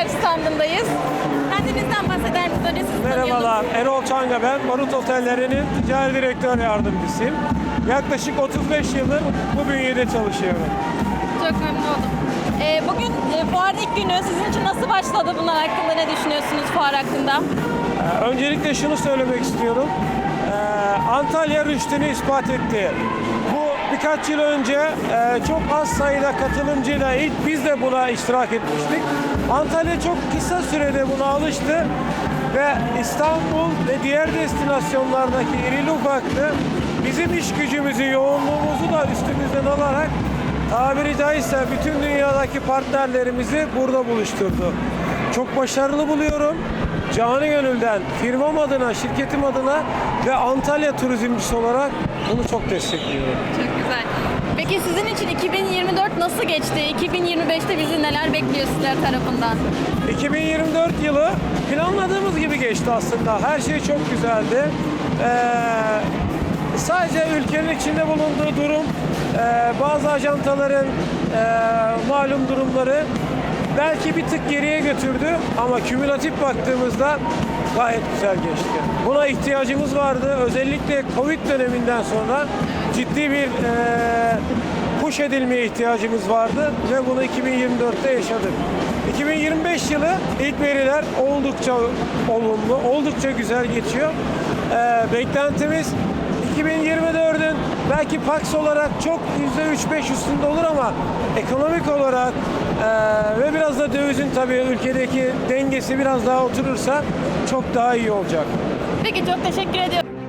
Ürünler standındayız. Kendinizden bahseder misiniz? Merhabalar, Erol Çanga ben. Barut Otellerinin ticari direktör yardımcısıyım. Yaklaşık 35 yıldır bu bünyede çalışıyorum. Çok memnun oldum. Ee, bugün e, fuar ilk günü. Sizin için nasıl başladı? Bunlar hakkında ne düşünüyorsunuz fuar hakkında? Ee, öncelikle şunu söylemek istiyorum. Ee, Antalya rüştünü ispat etti. Birkaç yıl önce e, çok az sayıda katılımcıyla ilk biz de buna iştirak etmiştik. Antalya çok kısa sürede buna alıştı ve İstanbul ve diğer destinasyonlardaki irili ufaklı bizim iş gücümüzü, yoğunluğumuzu da üstümüzden alarak tabiri caizse bütün dünyadaki partnerlerimizi burada buluşturdu. Çok başarılı buluyorum. Canı gönülden firmam adına, şirketim adına ve Antalya turizmcisi olarak bunu çok destekliyorum. Çok güzel. Peki sizin için 2024 nasıl geçti? 2025'te bizi neler bekliyor sizler tarafından? 2024 yılı planladığımız gibi geçti aslında. Her şey çok güzeldi. Ee, sadece ülkenin içinde bulunduğu durum, e, bazı ajantaların e, malum durumları belki bir tık geriye götürdü ama kümülatif baktığımızda gayet güzel geçti. Buna ihtiyacımız vardı. Özellikle Covid döneminden sonra ciddi bir e, push edilmeye ihtiyacımız vardı ve bunu 2024'te yaşadık. 2025 yılı ilk veriler oldukça olumlu, oldukça güzel geçiyor. Ee, beklentimiz 2024'ün belki PAX olarak çok %3-5 üstünde olur ama ekonomik olarak e, ve biraz da dövizin tabii ülkedeki dengesi biraz daha oturursa çok daha iyi olacak. Peki çok teşekkür ediyorum.